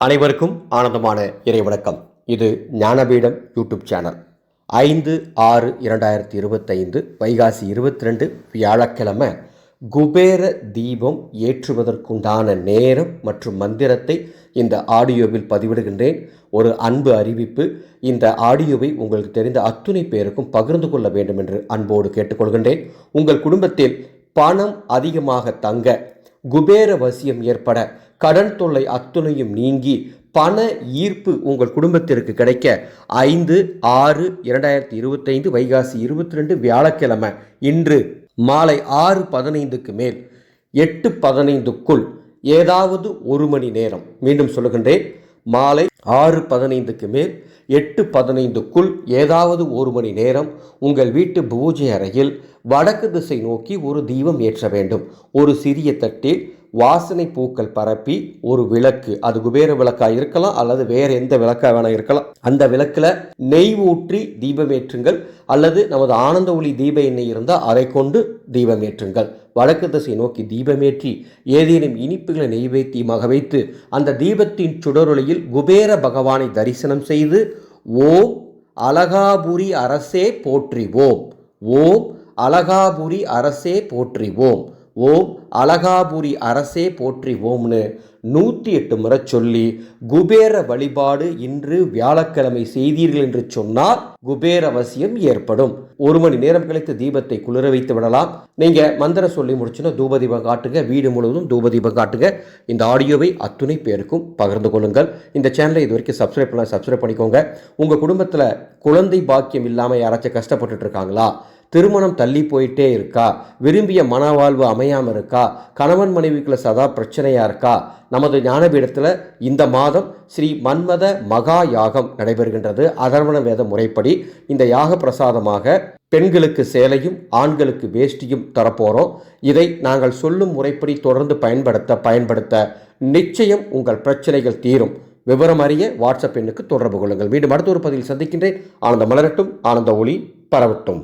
அனைவருக்கும் ஆனந்தமான இறை வணக்கம் இது ஞானபீடம் யூடியூப் சேனல். ஐந்து ஆறு இரண்டாயிரத்தி இருபத்தைந்து வைகாசி இருபத்தி ரெண்டு வியாழக்கிழமை குபேர தீபம் ஏற்றுவதற்குண்டான நேரம் மற்றும் மந்திரத்தை இந்த ஆடியோவில் பதிவிடுகின்றேன். ஒரு அன்பு அறிவிப்பு இந்த ஆடியோவை உங்களுக்கு தெரிந்த அத்துணை பேருக்கும் பகிர்ந்து கொள்ள வேண்டும் என்று அன்போடு கேட்டுக்கொள்கின்றேன். உங்கள் குடும்பத்தில் பணம் அதிகமாக தங்க குபேர வசியம் ஏற்பட கடன் தொல்லை அத்துணையும் நீங்கி பண ஈர்ப்பு உங்கள் குடும்பத்திற்கு கிடைக்க ஐந்து ஆறு இரண்டாயிரத்தி இருபத்தைந்து வைகாசி இருபத்தி ரெண்டு வியாழக்கிழமை இன்று மாலை ஆறு பதினைந்துக்கு மேல் எட்டு பதினைந்துக்குள் ஏதாவது ஒரு மணி நேரம். மீண்டும் சொல்லுகின்றேன். மாலை ஆறு பதினைந்துக்கு மேல் எட்டு பதினைந்துக்குள் ஏதாவது ஒரு மணி நேரம் உங்கள் வீட்டு பூஜை அறையில் வடக்கு திசை நோக்கி ஒரு தீபம் ஏற்ற வேண்டும். ஒரு சிறிய தட்டில் வாசனை பூக்கள் பரப்பி ஒரு விளக்கு அது குபேர விளக்காக இருக்கலாம் அல்லது வேற எந்த விளக்காக வேணா இருக்கலாம். அந்த விளக்கில் நெய் ஊற்றி தீபம் ஏற்றுங்கள் அல்லது நமது ஆனந்த ஒளி தீப எண்ணெய் இருந்தால் அதை கொண்டு தீபம் ஏற்றுங்கள். வடக்கு திசை நோக்கி தீபமேற்றி ஏதேனும் இனிப்புகளை நெய்வேத்தியமாக வைத்து அந்த தீபத்தின் சுடரொளியில் குபேர பகவானை தரிசனம் செய்து ஓம் அலகாபுரி அரசே போற்றிவோம். ஓம் அலகாபுரி அரசே போற்றிவோம். ஓம் அலகாபுரி அரசே போற்றி ஓம்னு நூற்றி எட்டு முறை சொல்லி குபேர வழிபாடு இன்று வியாழக்கிழமை செய்தீர்கள் என்று சொன்னால் குபேர அவசியம் ஏற்படும். ஒரு மணி நேரம் கழித்து தீபத்தை குளிர வைத்து விடலாம். நீங்க மந்திரம் சொல்லி முடிச்சுன்னா தூபதீபம் காட்டுங்க. வீடு முழுவதும் தூபதீபம் காட்டுங்க. இந்த ஆடியோவை அத்துணை பேருக்கும் பகிர்ந்து கொள்ளுங்கள். இந்த சேனலை இது வரைக்கும் சப்ஸ்கிரைப் பண்ண சப்ஸ்கிரைப் பண்ணிக்கோங்க. உங்க குடும்பத்தில் குழந்தை பாக்கியம் இல்லாமல் யாராச்சும் கஷ்டப்பட்டுட்டு இருக்காங்களா? திருமணம் தள்ளி போயிட்டே இருக்கா? விரும்பிய மனவாழ்வு அமையாமல் இருக்கா? கணவன் மனைவிக்குள்ள சதா பிரச்சனையாக இருக்கா? நமது ஞானபீடத்தில் இந்த மாதம் ஸ்ரீ மன்மத மகா யாகம் நடைபெறுகின்றது. அதர்வண வேத முறைப்படி இந்த யாக பிரசாதமாக பெண்களுக்கு சேலையும் ஆண்களுக்கு வேஷ்டியும் தரப்போகிறோம் இதை நாங்கள் சொல்லும் முறைப்படி தொடர்ந்து பயன்படுத்த பயன்படுத்த நிச்சயம் உங்கள் பிரச்சனைகள் தீரும். விவரம் அறிய வாட்ஸ்அப் எண்ணுக்கு தொடர்பு கொள்ளுங்கள். மீண்டும் அடுத்த ஒரு பதிவில் சந்திக்கின்றேன். ஆனந்த மலரட்டும் ஆனந்த ஒளி பரவட்டும்.